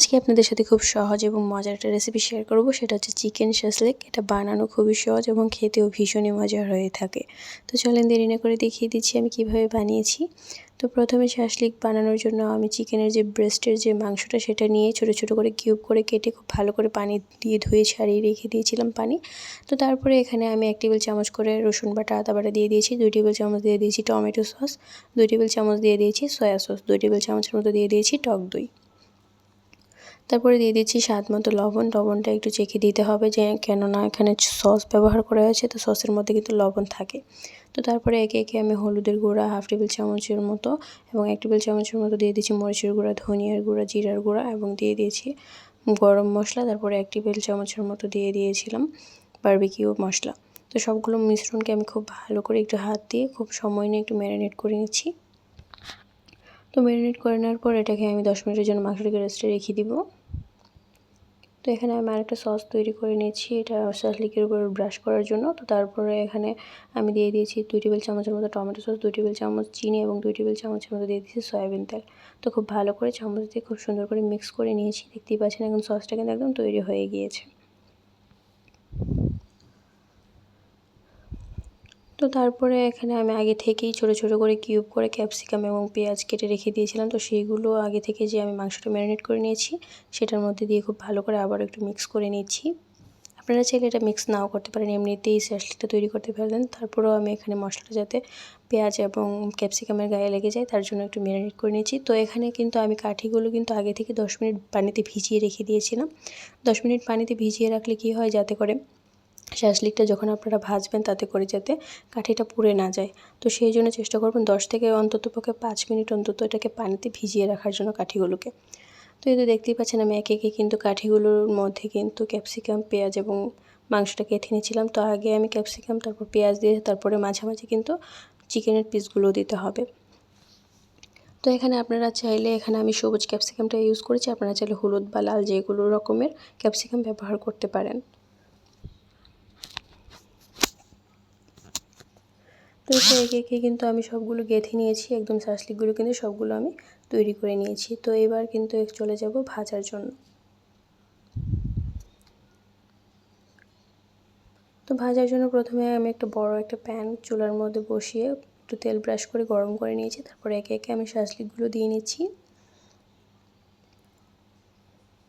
আজকে আপনাদের সাথে খুব সহজ এবং মজার একটা রেসিপি শেয়ার করব। সেটা হচ্ছে চিকেন শাসলেক এটা বানানো খুবই সহজ এবং খেতেও ভীষণই মজার হয়ে থাকে। তো চলেন দেরি না করে দেখিয়ে দিচ্ছি আমি কীভাবে বানিয়েছি। তো প্রথমে শাসলিক বানানোর জন্য আমি চিকেনের যে ব্রেস্টের যে মাংসটা, সেটা নিয়ে ছোট ছোট করে কিউব করে কেটে খুব ভালো করে পানি দিয়ে ধুয়ে ছাড়িয়ে রেখে দিয়েছিলাম পানি। তো তারপরে এখানে আমি এক টেবিল চামচ করে রসুন বাটা, আদা বাটা দিয়ে দিয়েছি, দুই টেবিল চামচ দিয়ে দিয়েছি টমেটো সস, দুই টেবিল চামচ দিয়ে দিয়েছি সয়া সস দুই টেবিল চামচের মতো দিয়ে দিয়েছি টক দই। তারপরে দিয়ে দিচ্ছি স্বাদ মতো লবণ। লবণটা একটু চেখে দিতে হবে যে কেননা এখানে সস ব্যবহার করা হয়েছে, তো সসের মধ্যে কিন্তু লবণ থাকে। তো তারপরে একে একে আমি হলুদের গুঁড়া, হাফ টেবিল চামচের মতো এবং এক টেবিল চামচের মতো দিয়ে দিচ্ছি মরিচের গুঁড়া, ধনিয়ার গুঁড়া, জিরার গুঁড়া এবং দিয়ে দিয়েছি গরম মশলা। তারপরে এক টেবিল চামচের মতো দিয়ে দিয়েছিলাম বারবিকিউ মশলা। তো সবগুলো মিশ্রণকে আমি খুব ভালো করে একটু হাত দিয়ে খুব সময় নিয়ে একটু ম্যারিনেট করে নিচ্ছি। তো ম্যারিনেট করে নেওয়ার পর এটাকে আমি দশ মিনিটের জন্য মাংসটাকে রেস্টে রেখে দিব। তো এখানে আমি আরেকটা সস তৈরি করে নিয়েছি। এটা শাসলিকের উপর ব্রাশ করার জন্য। তো তারপরে এখানে আমি দিয়ে দিয়েছি দুই টেবিল চামচের মতো টমেটো সস, দুই টেবিল চামচ চিনি এবং দুই টেবিল চামচের মতো দিয়ে দিয়েছি সয়াবিন তেল। তো খুব ভালো করে চামচ দিয়ে খুব সুন্দর করে মিক্স করে নিয়েছি। দেখতেই পাচ্ছেন এখন সসটা কিন্তু একদম তৈরি হয়ে গিয়েছে। তো তারপরে এখানে আমি আগে থেকেই ছোট ছোট করে কিউব করে ক্যাপসিকাম এবং পেঁয়াজ কেটে রেখে দিয়েছিলাম। তো সেইগুলো আগে থেকে যে আমি মাংসটা ম্যারিনেট করে নিয়েছি, সেটার মধ্যে দিয়ে খুব ভালো করে আবার একটু মিক্স করে নিচ্ছি। আপনারা চাইলে এটা মিক্স নাও করতে পারেন, এমনিতেই স্যাসলিটা তৈরি করতে পারবেন। তারপরেও আমি এখানে মশলাটা যাতে পেঁয়াজ এবং ক্যাপসিকামের গায়ে লেগে যায়, তার জন্য একটু ম্যারিনেট করে নিয়েছি তো এখানে কিন্তু আমি কাঠিগুলো কিন্তু আগে থেকে দশ মিনিট পানিতে ভিজিয়ে রেখে দিয়েছিলাম। দশ মিনিট পানিতে ভিজিয়ে রাখলে কি হয়, যাতে করে শাসলিকটা যখন আপনারা ভাজবেন তাতে করে যাতে কাঠিটা পুড়ে না যায়। তো সেই জন্য চেষ্টা করবেন দশ থেকে অন্তত পক্ষে পাঁচ মিনিট অন্তত এটাকে পানিতে ভিজিয়ে রাখার জন্য কাঠিগুলোকে। তো এই তো দেখতেই পাচ্ছেন আমি একে একে কিন্তু কাঠিগুলোর মধ্যে কিন্তু ক্যাপসিকাম, পেঁয়াজ এবং মাংসটা কেটে নিয়েছিলাম। তো আগে আমি ক্যাপসিকাম, তারপর পেঁয়াজ দিয়ে, তারপরে মাঝামাঝি কিন্তু চিকেনের পিসগুলো দিতে হবে। তো এখানে আপনারা চাইলে, এখানে আমি সবুজ ক্যাপসিকামটা ইউজ করেছি, আপনারা চাইলে হলুদ বা লাল যেগুলো রকমের ক্যাপসিকাম ব্যবহার করতে পারেন। তো একে একে একে কিন্তু আমি সবগুলো গেঁথে নিয়েছি, একদম শাসলিকগুলো কিন্তু সবগুলো আমি তৈরি করে নিয়েছি। তো এবার কিন্তু চলে যাব ভাজার জন্য। তো ভাজার জন্য প্রথমে আমি একটা বড় একটা প্যান চুলার মধ্যে বসিয়ে একটু তেল ব্রাশ করে গরম করে নিয়েছি, তারপরে একে একে আমি শাসলিকগুলো দিয়ে নিচ্ছি।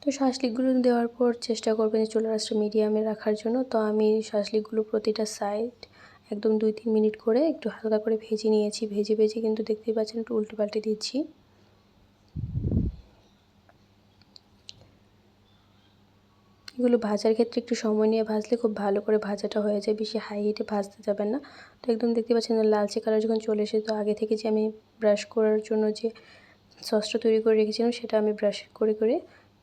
তো শাসলিকগুলো দেওয়ার পর চেষ্টা করবেন চুলার আঁচটা মিডিয়ামে রাখার জন্য। তো আমি শাসলিকগুলো প্রতিটা সাইড একদম দুই, তিন মিনিট করে একটু হালকা করে ভেজে নিয়েছি। ভেজে ভেজে কিন্তু দেখতেই পাচ্ছেন একটু উল্টে পাল্টে দিচ্ছি। এগুলো ভাজার ক্ষেত্রে একটু সময় নিয়ে ভাজলে খুব ভালো করে ভাজাটা হয়ে যায়, বেশি হাই হিটে ভাজতে যাবেন না। তো একদম দেখতে পাচ্ছেন লালচে কালার যখন চলে এসে তো আগে থেকে যে আমি ব্রাশ করার জন্য যে সসটা তৈরি করে রেখেছিলাম, সেটা আমি ব্রাশ করে করে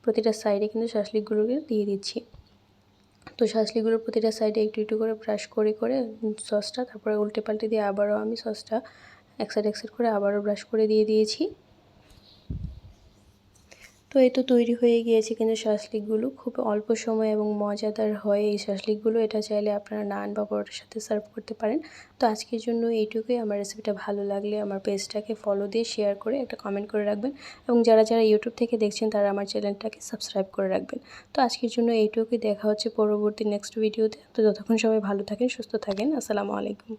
প্রতিটা সাইডে কিন্তু শাসলিকগুলোকে দিয়ে দিচ্ছি। তো শাসলিগুলোর প্রতিটা সাইডে একটু একটু করে ব্রাশ করে করে সসটা তারপরে উল্টে পাল্টে দিয়ে আবারও আমি সসটা এক সাইড এক সাইড করে আবারও ব্রাশ করে দিয়ে দিয়েছি। তো এই তো তৈরি হয়ে গিয়েছে কিন্তু শাসলিকগুলো খুব অল্প সময় এবং মজাদার হয় এই শাসলিকগুলো এটা চাইলে আপনারা নান বা পরোটার সাথে সার্ভ করতে পারেন। তো আজকের জন্য এইটুকুই। আমার রেসিপিটা ভালো লাগলে আমার পেজটাকে ফলো দিয়ে শেয়ার করে একটা কমেন্ট করে রাখবেন এবং যারা যারা ইউটিউব থেকে দেখছেন তারা আমার চ্যানেলটাকে সাবস্ক্রাইব করে রাখবেন। তো আজকের জন্য এইটুকুই। দেখা হচ্ছে পরবর্তী নেক্সট ভিডিওতে তো। যতক্ষণ সবাই ভালো থাকেন, সুস্থ থাকেন। আসসালামু আলাইকুম।